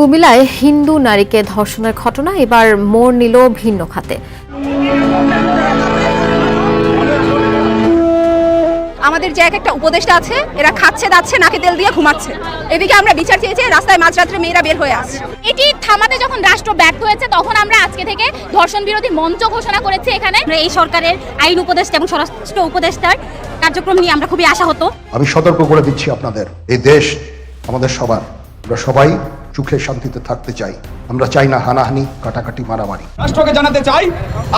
কুমিল্লায় হিন্দু নারীকে ধর্ষণের ঘটনা এবার মোড় নিল ভিন্ন খাতে। আমাদের যে এক একটা উপদেষ্টা আছে এরা খাচ্ছে দাচ্ছে নাকে তেল দিয়ে ঘুমাচ্ছে। এদিকে আমরা বিচার চেয়েছি রাস্তায় মাঝরাত্রে মেয়েরা বের হয়ে আসছে। এটি থামাতে যখন রাষ্ট্র ব্যর্থ হয়েছে তখন আমরা আজকে থেকে ধর্ষণ বিরোধী মঞ্চ ঘোষণা করেছি এখানে। এই সরকারের আইন উপদেষ্টা এবং স্বরাষ্ট্র উপদেষ্টার কার্যক্রম নিয়ে আমরা খুবই আশা হতো আমি সতর্ক করে দিচ্ছি আপনাদের এই দেশ আমাদের সবার। আমরা সবাই সুখে শান্তিতে থাকতে চাই। আমরা চাই না হানাহানি, কাটাকাটি, মারামারি। রাষ্ট্রকে জানাতে চাই,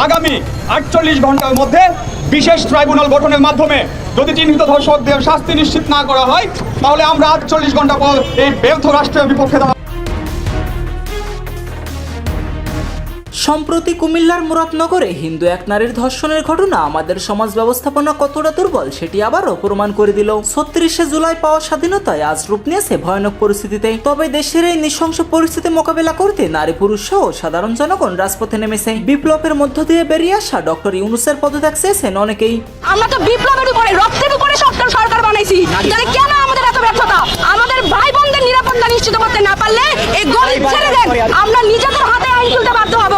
আগামী আটচল্লিশ ঘণ্টার মধ্যে বিশেষ ট্রাইব্যুনাল গঠনের মাধ্যমে যদি চিহ্নিত ধর্ষকদের শাস্তি নিশ্চিত না করা হয়, তাহলে আমরা আটচল্লিশ ঘণ্টা পর এই ব্যর্থ রাষ্ট্রের বিপক্ষে সম্প্রতি কুমিল্লার মুরাদনগরে হিন্দু এক নারীর ধর্ষণের ঘটনা আমাদের সমাজ ব্যবস্থাপনা কতটা দুর্বল সেটি আবারও প্রমাণ করে দিল। ছত্রিশে জুলাই পাওয়া স্বাধীনতায় আজ রূপ নিয়েছে ভয়ানক পরিস্থিতিতে। তবে দেশের এই নৃশংস পরিস্থিতি মোকাবেলা করতে নারী পুরুষ সহ সাধারণ জনগণ রাজপথে নেমেছে। বিপ্লবের মধ্য দিয়ে বেরিয়ে আসা ডক্টর ইউনুসের পদত্যাগ চেয়েছেন অনেকেই। আমরা তো বিপ্লবের উপরে সরকার সরকার বানাইছি তাহলে কেন আমাদের এত ব্যর্থতা আমাদের ভাই বোনদের নিরাপত্তা নিশ্চিত করতে না পারলে এই গরিব ছেড়ে দেন আমরা নিজেদের হাতে আইন তুলতে বাধ্য হব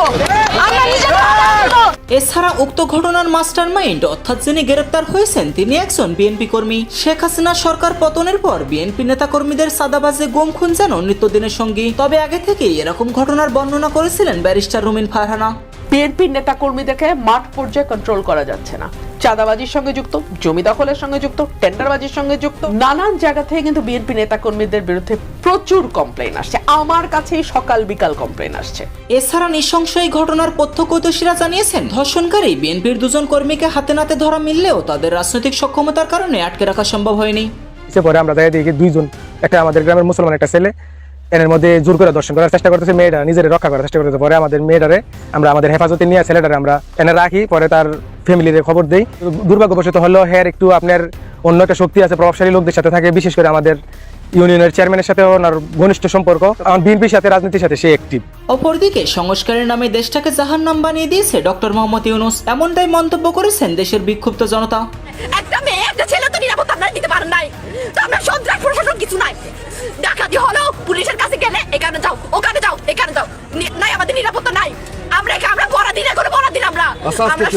আমরা নিজেদের হাতে আইন তুলবো। এছাড়া উক্ত ঘটনার মাস্টার মাইন্ড অর্থাৎ যিনি গ্রেপ্তার হয়েছেন, তিনি একজন বিএনপি কর্মী। শেখ হাসিনা সরকার পতনের পর বিএনপি নেতাকর্মীদের সাদাবাজে গুম খুন যেন নিত্যদিনের সঙ্গী। তবে আগে থেকেই এরকম ঘটনার বর্ণনা করেছিলেন ব্যারিস্টার রুমিন ফারহানা। বিএনপির নেতাকর্মীদেরকে মাঠ পর্যায়ে কন্ট্রোল করা যাচ্ছে না। চাঁদাবাজির সঙ্গে যুক্ত জমি দখলের সঙ্গে যুক্ত টেন্ডারবাজির সঙ্গে যুক্ত নানান জায়গা থেকে কিন্তু বিএনপি নেতাকর্মীদের বিরুদ্ধে প্রচুর কমপ্লেন আসছে। আমার কাছেই সকাল বিকাল কমপ্লেন আসছে। এছাড়া নৃশংস এই ঘটনার প্রত্যক্ষদর্শীরা জানিয়েছেন ধর্ষণকারী বিএনপির দুজন কর্মীকে হাতে নাতে ধরা মিললেও তাদের রাজনৈতিক সক্ষমতার কারণে আটকে রাখা সম্ভব হয়নি। পরে আমরা দেখি দেখি দুইজন একটা আমাদের গ্রামের মুসলমান একটা ছেলে। এর মধ্যে জোর করে দর্শন করার চেষ্টা করতেছে মেয়েটা নিজের রক্ষা করার চেষ্টা করতেছে। পরে আমাদের মেয়েটারে আমরা আমাদের হেফাজতে নিয়ে ছেলেটারে আমরা এনে রাখি পরে তার ফ্যামিলিতে খবর দেই। দুর্ভাগ্যবশত হলো হের একটু আপনার অন্য একটা শক্তি আছে প্রভাবশালী লোকদের সাথে থাকে বিশেষ করে আমাদের ইউনিয়নের চেয়ারম্যানের সাথে ওনার ঘনিষ্ঠ সম্পর্ক। আমার বিএনপির সাথে রাজনীতির সাথে সে অ্যাক্টিভ অপরদিকে সংস্কারের নামে দেশটাকে জাহান্নাম বানিয়ে দিয়েছে ডক্টর মোহাম্মদ ইউনুস। এমনটাই মন্তব্য করেছেন দেশের বিক্ষুব্ধ জনতা। একটা মেয়ে একটা ছেলে তো নিরাপত্তা আপনারা দিতে পারেন নাই। তো আমরা সন্ত্রাস প্রশাসন কিছু নাই। ডাকাতি হলো পুলিশের কাছে গেলে এখানে যাও ওখানে যাও এখানে যাও। নাই আমাদের নিরাপত্তা নাই। আমরা এখানে আমরা বড় দিনে করে বড় দিন আমরা আমরা